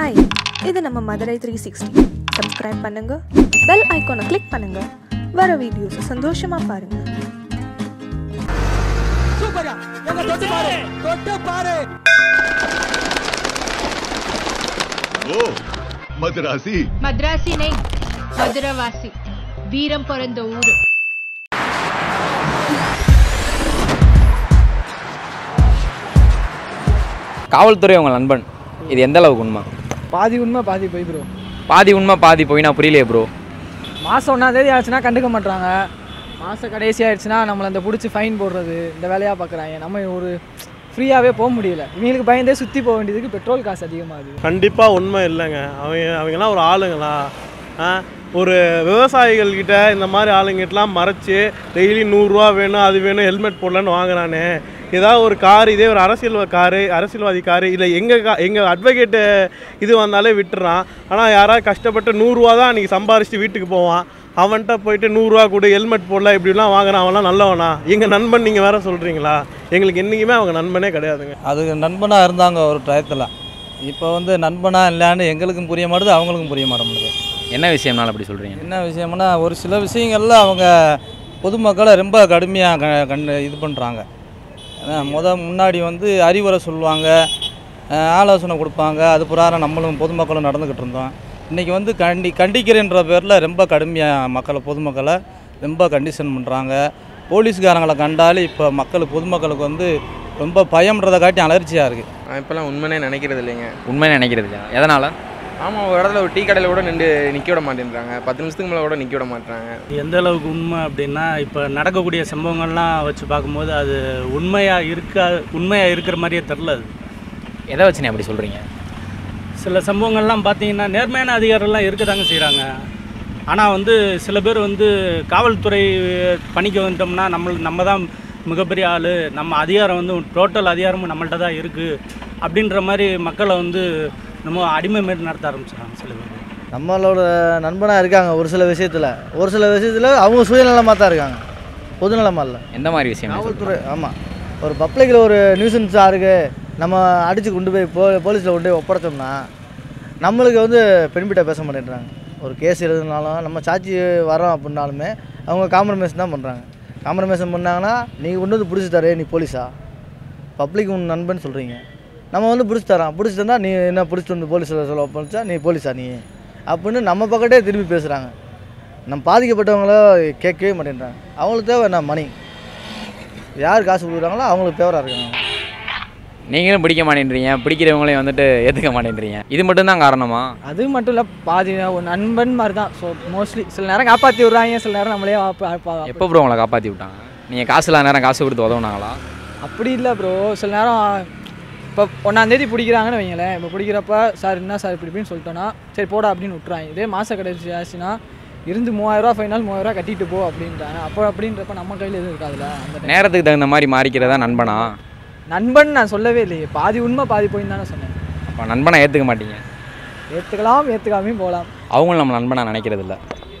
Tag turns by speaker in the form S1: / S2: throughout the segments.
S1: Hi இது நம்ம Madurai three sixty subscribe பண்ணுங்க பெல் ஐக்கானை கிளிக் பண்ணுங்க. வர வீடியோஸ் சந்தோஷமா பாருங்க.
S2: ஓ மதுராசி.
S3: மத்ராசி நெய் மதுரவாசி. வீரம் பிறந்த ஊரு.
S4: காவல்துறை உங்கள் நண்பன். இது எந்த அளவுக்கு உண்மை?
S5: பாதி உண்மை பாதி போய் ப்ரோ
S4: பாதி உண்மை பாதி போயினா புரியலையே ப்ரோ
S5: மாதம் ஒன்றாந்தேதி ஆச்சுன்னா கண்டுக்க மாட்றாங்க. மாதம் கடைசி ஆயிடுச்சுன்னா நம்மளை அந்த பிடிச்சி ஃபைன் போடுறது இந்த வேலையாக பார்க்குறாங்க நம்ம ஒரு ஃப்ரீயாகவே போக முடியல. இவங்களுக்கு பயந்தே சுற்றி போக வேண்டியதுக்கு பெட்ரோல் காசு அதிகமாகுது.
S6: கண்டிப்பாக உண்மை இல்லைங்க. அவங்க அவங்கெல்லாம் ஒரு ஆளுங்களா? ஒரு விவசாயிகள்கிட்ட இந்த மாதிரி ஆளுங்கிட்டலாம் மறைச்சு டெய்லி நூறுரூவா வேணும் அது வேணும் ஹெல்மெட் போடலன்னு வாங்குறானே. ஏதாவது ஒரு கார் இதே ஒரு அரசியல் காரு அரசியல்வாதி காரு இல்லை எங்கள் கா எங்கள் அட்வொகேட்டு இது வந்தாலே விட்டுறான். ஆனால் யாராவது கஷ்டப்பட்டு நூறுரூவா தான் அன்றைக்கி சம்பாரிச்சு வீட்டுக்கு போவான். அவன்கிட்ட போயிட்டு நூறுரூவா கொடு ஹெல்மெட் போடல இப்படிலாம் வாங்குறான். அவன்லாம் நல்லவனா? எங்கள் நண்பன் நீங்கள் வேற சொல்கிறீங்களா எங்களுக்கு என்றைக்குமே அவங்க நண்பனே கிடையாதுங்க.
S7: அது நண்பனாக இருந்தாங்க ஒரு டயத்தில். இப்போ வந்து நண்பனா இல்லைன்னு எங்களுக்கும் புரிய மாட்டுது அவங்களுக்கும் புரிய மாட்டேங்குது
S4: என்ன விஷயம்னால அப்படி சொல்கிறீங்க
S7: என்ன விஷயம்னா ஒரு சில விஷயங்கள்ல அவங்க பொதுமக்களை ரொம்ப கடுமையாக க கண்டு இது பண்ணுறாங்க முத முன்னாடி வந்து அறிவுரை சொல்லுவாங்க ஆலோசனை கொடுப்பாங்க. அது பிரகாரம் நம்மளும் பொதுமக்களும் நடந்துக்கிட்டு இருந்தோம். இன்றைக்கி வந்து கண்டி கண்டிக்கிறேன்ற பேரில் ரொம்ப கடுமையாக மக்களை பொதுமக்களை ரொம்ப கண்டிஷன் பண்ணுறாங்க போலீஸ்காரங்களை கண்டாலே இப்போ மக்கள் பொதுமக்களுக்கு வந்து ரொம்ப பயம்ன்றதை காட்டி அலர்ச்சியாக இருக்குது
S8: நான் இப்போல்லாம் உண்மைனே நினைக்கிறது இல்லைங்க.
S4: உண்மையை நினைக்கிறது இல்லையா? எதனால்?
S8: ஆமாம் ஒரு இடத்துல ஒரு டீ கடையில் கூட நின்று நிற்க விட மாட்டேன்றாங்க. பத்து நிமிஷத்துக்கு மேலே கூட நிற்க விட மாட்டாங்க
S9: எந்த அளவுக்கு உண்மை அப்படின்னா இப்போ நடக்கக்கூடிய சம்பவங்கள்லாம் வச்சு பார்க்கும்போது அது உண்மையாக இருக்கா உண்மையாக இருக்கிற மாதிரியே தெரில அது.
S4: எதை வச்சு நீ அப்படி சொல்கிறீங்க
S9: சில சம்பவங்கள்லாம் பார்த்தீங்கன்னா நேர்மையான அதிகாரிகள்லாம் இருக்க தாங்க செய்கிறாங்க ஆனால் வந்து சில பேர் வந்து காவல்துறை பணிக்கு வந்துட்டோம்னா நம்ம நம்ம தான் மிகப்பெரிய ஆள். நம்ம அதிகாரம் வந்து டோட்டல் அதிகாரமும் நம்மள்ட்ட தான் இருக்குது அப்படின்ற மாதிரி மக்களை வந்து நம்ம அடிமை மாரி நடத்த ஆரம்பிச்சிடுறாங்க சில பேர்.
S10: நம்மளோட நண்பனாக இருக்காங்க ஒரு சில விஷயத்தில். ஒரு சில விஷயத்தில் அவங்க சுயநலமாக தான் இருக்காங்க. பொதுநலமாக இல்லை.
S4: எந்த மாதிரி விஷயம்?
S10: காவல்துறை ஆமாம் ஒரு பப்ளிக்கில் ஒரு நியூசன்ஸாக இருக்குது நம்ம அடித்து கொண்டு போய் போ போலீஸில் கொண்டு போய் ஒப்படைச்சோம்னா நம்மளுக்கு வந்து பெண்பிட்ட பேச மாட்டேன்றாங்க. ஒரு கேஸ் எழுதுனாலும் நம்ம சாட்சி வரோம் அப்படின்னாலுமே அவங்க காம்ப்ரமைஸ் தான் பண்ணுறாங்க காம்ப்ரமைஸ் பண்ணாங்கன்னா நீங்கள் கொண்டு வந்து பிடிச்சி தரே நீ போலீஸா? பப்ளிக் உன் நண்பன் சொல்கிறீங்க நம்ம வந்து பிடிச்சி தரோம். பிடிச்சி தந்தா நீ என்ன பிடிச்சிட்டு வந்து போலீஸில் சொல்ல ஒப்படைச்சா நீ போலீஸா நீ? அப்படின்னு நம்ம பக்கத்தே திரும்பி பேசுகிறாங்க நம்ம பாதிக்கப்பட்டவங்கள கேட்கவே மாட்டேன்றாங்க. அவங்களுக்கு தேவை என்ன? மணி யார் காசு கொடுக்குறாங்களோ அவங்களுக்கு ஃபேவராக இருக்காங்க
S4: நீங்களும் பிடிக்க மாட்டேன்றீங்க. பிடிக்கிறவங்களையும் வந்துட்டு ஏற்றுக்க மாட்டேன்றீங்க. இது மட்டும்தான் காரணமா?
S5: அது மட்டும் இல்லை பாதி ஒரு நண்பன் மாதிரி தான் ஸோ மோஸ்ட்லி சில நேரம் காப்பாற்றி விட்றாங்க சில நேரம் நம்மளே
S4: எப்போ ப்ரோ உங்களை காப்பாற்றி விட்டாங்க? நீங்கள் காசு இல்லாத நேரம் காசு கொடுத்து உதவுனாங்களா?
S5: அப்படி இல்லை ப்ரோ சில நேரம் இப்போ ஒன்றாந்தேதி பிடிக்கிறாங்கன்னு வைங்களேன். இப்போ பிடிக்கிறப்ப சார் என்ன சார் இப்படி இப்படின்னு சொல்லிட்டோன்னா சரி போடா அப்படின்னு விட்றாங்க இதே மாத கடைசி ஆச்சுன்னா இருந்து மூவாயிரரூவா ஃபைனல் மூவாயிரரூவா கட்டிட்டு போ அப்படின்றாங்க அப்போ அப்படின்றப்ப நம்ம கையில் எதுவும் இருக்காதுல்ல அந்த.
S4: நேரத்துக்கு தகுந்த மாதிரி மாறிக்கிறதா நண்பனா?
S5: நண்பன் நான் சொல்லவே இல்லையே. பாதி உண்மை பாதி போயின்னு தானே சொன்னேன்.
S4: அப்போ நண்பனை ஏற்றுக்க மாட்டீங்க?
S5: ஏற்றுக்கலாம் ஏற்றுக்காமையும் போகலாம்.
S4: அவங்களும் நம்ம நண்பனா நினைக்கிறது இல்லை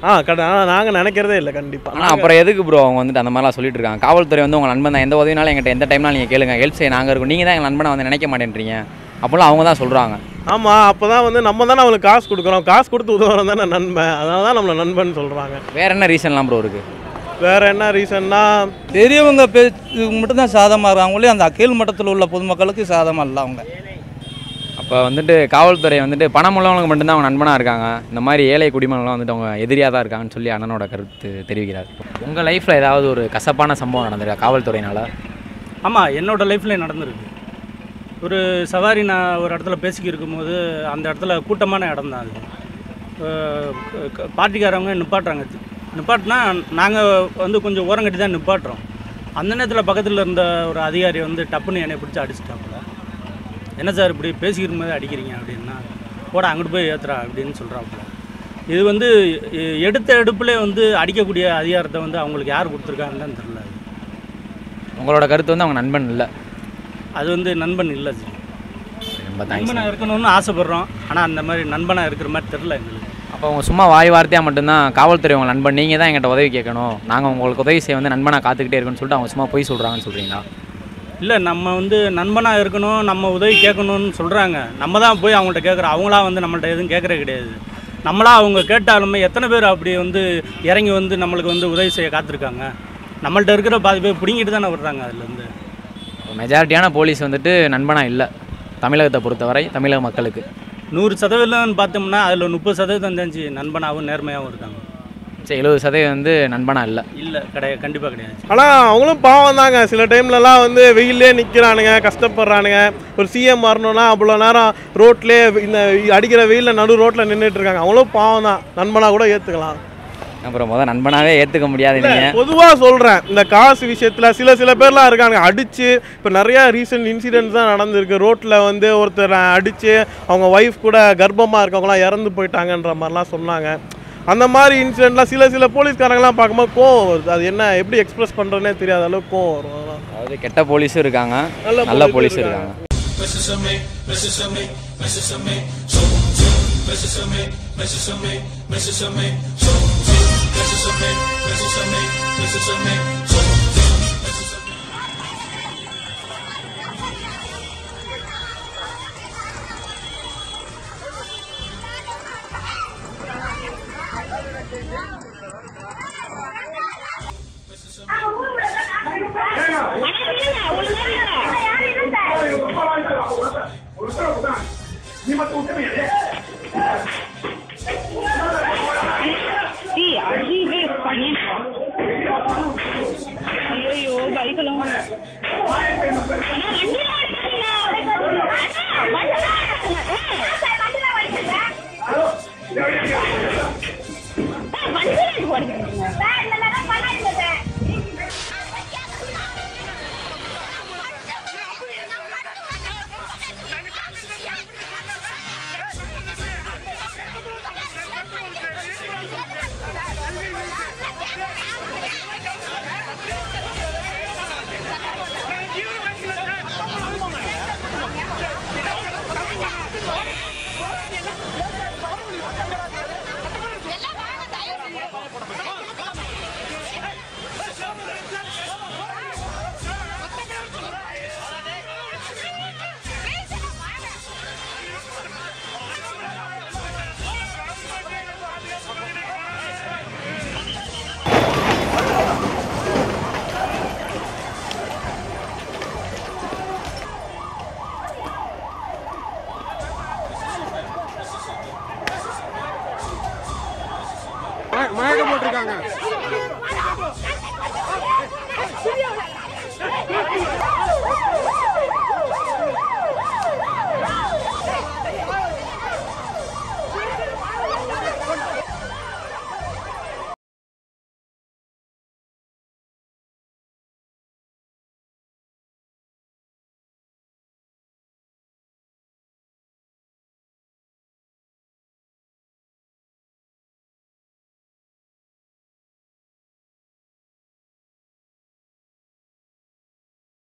S6: ஆ கட நாங்கள் நினைக்கிறதே இல்லை கண்டிப்பாக
S4: ஆனால் அப்புறம் எதுக்கு ப்ரோ அவங்க வந்துட்டு அந்த மாதிரிலாம் சொல்லிட்டு இருக்காங்க? காவல்துறை வந்து உங்கள் நண்பன் தான். எந்த உதவினாலும் எங்கிட்ட எந்த டைம்னாலும் நீங்கள் கேளுங்க. ஹெல்ப் செய்ய நாங்கள் இருக்கோம். நீங்கள் தான் எங்கள் நண்பனை வந்து நினைக்க மாட்டேன்றீங்க. அப்போல்லாம் அவங்க தான் சொல்கிறாங்க
S6: ஆமாம் அப்போ தான் வந்து நம்ம தானே அவங்களுக்கு காசு கொடுக்குறோம். காசு கொடுத்து உதவுறோம் தானே நண்பன். அதனால தான் நம்மளை நண்பன் சொல்கிறாங்க
S4: வேற என்ன ரீசன்லாம் ப்ரோ இருக்குது
S6: வேற என்ன ரீசன்னா
S7: பெரியவங்க பேச்சு மட்டும்தான் சாதமாக இருக்காங்க. அவங்களே அந்த கீழ் மட்டத்தில் உள்ள பொதுமக்களுக்கு சாதமாக இல்லை அவங்க.
S4: இப்போ வந்துட்டு காவல்துறை வந்துட்டு பணம் உள்ளவங்களுக்கு மட்டும்தான் அவங்க நண்பனாக இருக்காங்க. இந்த மாதிரி ஏழை குடிமகன்லாம் வந்துட்டு அவங்க எதிரியாக தான் இருக்காங்கன்னு சொல்லி அண்ணனோட கருத்து தெரிவிக்கிறார். உங்கள் லைஃப்பில் ஏதாவது ஒரு கசப்பான சம்பவம் நடந்திருக்கா காவல்துறையினால?
S9: ஆமாம் என்னோட லைஃப்பில் நடந்திருக்கு. ஒரு சவாரி நான் ஒரு இடத்துல பேசிக்கி இருக்கும்போது அந்த இடத்துல கூட்டமான இடம் தான் அது. பார்ட்டிக்காரவங்க நிப்பாட்டுறாங்க. நிப்பாட்டினா நாங்கள் வந்து கொஞ்சம் ஓரங்கட்டி தான் நிப்பாட்டுறோம். அந்த நேரத்தில் பக்கத்தில் இருந்த ஒரு அதிகாரி வந்து டப்புன்னு என்னை பிடிச்சி அடிச்சிட்டாங்க என்ன சார் இப்படி பேசிக்கிற போது அடிக்கிறீங்க? அப்படின்னா போட அங்கிட்டு போய் ஏற்றுறா அப்படின்னு சொல்கிறாப்புல இது வந்து எடுத்த எடுப்புலே வந்து அடிக்கக்கூடிய அதிகாரத்தை வந்து அவங்களுக்கு யார் கொடுத்துருக்காங்கன்னு தெரியல
S4: உங்களோட கருத்து வந்து அவங்க நண்பன் இல்லை.
S9: அது வந்து நண்பன் இல்லை
S4: தேங்க்ஸ்
S9: நண்பனாக இருக்கணும்னு ஆசைப்பட்றோம். ஆனால் அந்த மாதிரி நண்பனாக இருக்கிற மாதிரி தெரில எங்களுக்கு.
S4: அப்போ அவங்க சும்மா வாய் வார்த்தையாக மட்டும்தான் காவல்துறை உங்கள் நண்பன். நீங்கள் தான் எங்கிட்ட உதவி கேட்கணும். நாங்கள் உங்களுக்கு உதவி செய்ய வந்து நண்பனாக காத்துக்கிட்டே இருக்கோன்னு சொல்லிட்டு அவங்க சும்மா போய் சொல்கிறாங்கன்னு சொல்கிறீங்களா
S9: இல்லை நம்ம வந்து நண்பனாக இருக்கணும் நம்ம உதவி கேட்கணும்னு சொல்கிறாங்க நம்ம தான் போய் அவங்கள்ட்ட கேட்குறோம் அவங்களா வந்து நம்மள்ட்ட எதுவும் கேட்குறது கிடையாது. நம்மளா அவங்க கேட்டாலுமே எத்தனை பேர் அப்படி வந்து இறங்கி வந்து நம்மளுக்கு வந்து உதவி செய்ய காத்திருக்காங்க? நம்மள்ட்ட இருக்கிற பாதி பேர் பிடுங்கிட்டு தானே வர்றாங்க அதுலேருந்து.
S4: மெஜாரிட்டியான போலீஸ் வந்துட்டு நண்பனாக இல்லை. தமிழகத்தை பொறுத்தவரை தமிழக மக்களுக்கு.
S9: நூறு சதவீதம்னு பார்த்தோம்னா அதில் முப்பது சதவீதம் தெரிஞ்சு நண்பனாகவும் நேர்மையாகவும் இருக்காங்க.
S4: சரி எழுபது சதவீதம் வந்து நண்பனாக இல்லை.
S9: இல்லை கிடையாது கண்டிப்பாக கிடையாது.
S6: ஆனால் அவங்களும் பாவம் தாங்க. சில டைம்லலாம் வந்து வெயிலே நிற்கிறானுங்க கஷ்டப்படுறானுங்க. ஒரு சிஎம் வரணும்னா அவ்வளோ நேரம் ரோட்லேயே இந்த அடிக்கிற வெயிலில் நடு ரோட்டில் நின்றுட்டு இருக்காங்க அவங்களும் பாவம் தான். நண்பனாக கூட ஏற்றுக்கலாம்
S4: அப்புறம் முதல் நண்பனாகவே ஏற்றுக்க முடியாது நீங்கள்
S6: பொதுவாக சொல்கிறேன் இந்த காசு விஷயத்தில் சில சில பேர்லாம் இருக்காங்க. அடித்து இப்போ நிறையா ரீசெண்ட் இன்சிடென்ட்ஸ் தான் நடந்திருக்கு. ரோட்டில் வந்து ஒருத்தர் அடித்து அவங்க ஒய்ஃப் கூட கர்ப்பமாக இருக்கவங்களாம் இறந்து போயிட்டாங்கன்ற மாதிரிலாம் சொன்னாங்க. அந்த மாதிரி இன்சிடென்ட்லாம் சில சில போலீஸ்காரங்களாம் பார்க்கும்போது கோவம் வருது. அது என்ன எப்படி எக்ஸ்பிரஸ் பண்ணுறதுனே தெரியாத அளவுக்கு கோவம் வரும். அதெல்லாம்.
S4: அதாவது கெட்ட போலீஸும் இருக்காங்க.
S6: நல்ல
S4: போலீஸும்
S6: இருக்காங்க.
S4: இருக்காங்க.
S11: ஐயோ பைக்கெல்லாம்
S12: மயக்கம்